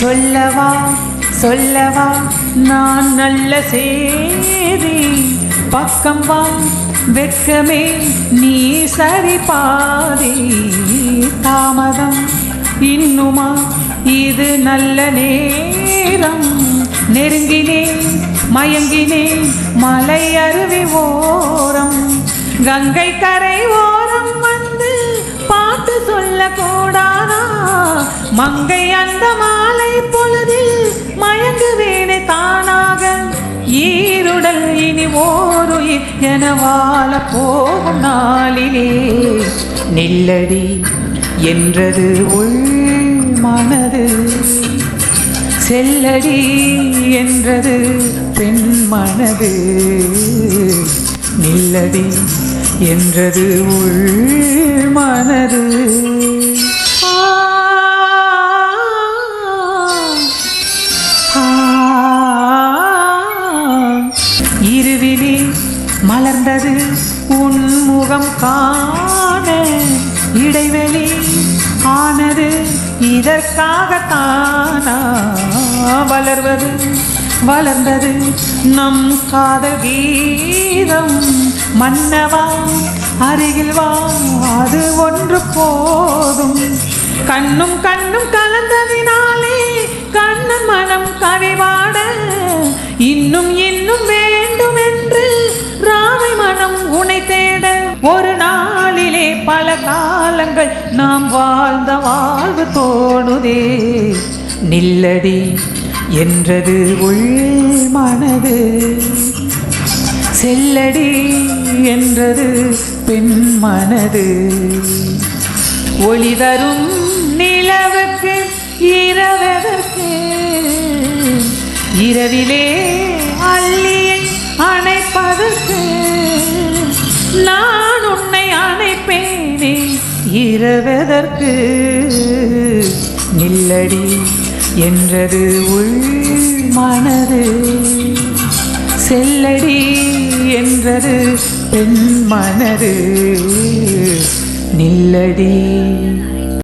சொல்லவா சொல்லவா நான் நல்ல செய்தி பக்கம் வா வெட்கமே நீ சரி பாதி. தாமதம் இன்னுமா இது நல்ல நேரம். நெருங்கினேன் மயங்கினேன் மலை அருவி ஓரம். கங்கை கரை ஓரம் வந்து பாட்டு சொல்லக்கூடாதா? மங்கை அந்தமா பொழுதில் மயங்குவேனே தானாக. ஈருடல் இனி ஓருயிர் என வாழ போகும் நாளிலே. நில்லடி என்றது உள் மனது. செல்லடி என்றது பெண் மனது. நில்லடி என்றது உள் இருவிழி மலர்ந்தது உன் முகம் காண. இடைவெளி ஆனது இதற்காகத்தானா. வளர்வது வளர்ந்தது நம் காதல் கீதம் மன்னவா அருகில் வா அது ஒன்று போதும். கண்ணும் கண்ணும் கலந்ததினாலே கண்ணன் மனம் கவிவாட காலங்கள் நாம் வாழ்ந்த வாழ்வு தோணுதே. நில்லடி என்றது உள் மனது. செல்லடி என்றது பெண் மனது. ஒளி தரும் நிலவுக்கு இரவதற்கு இரவிலே அள்ளியை அணைப்பதற்கு நான் இரவதற்கு நில்லடி என்றது உள் மனது. செல்லடி என்றது பெண் மனது. நில்லடி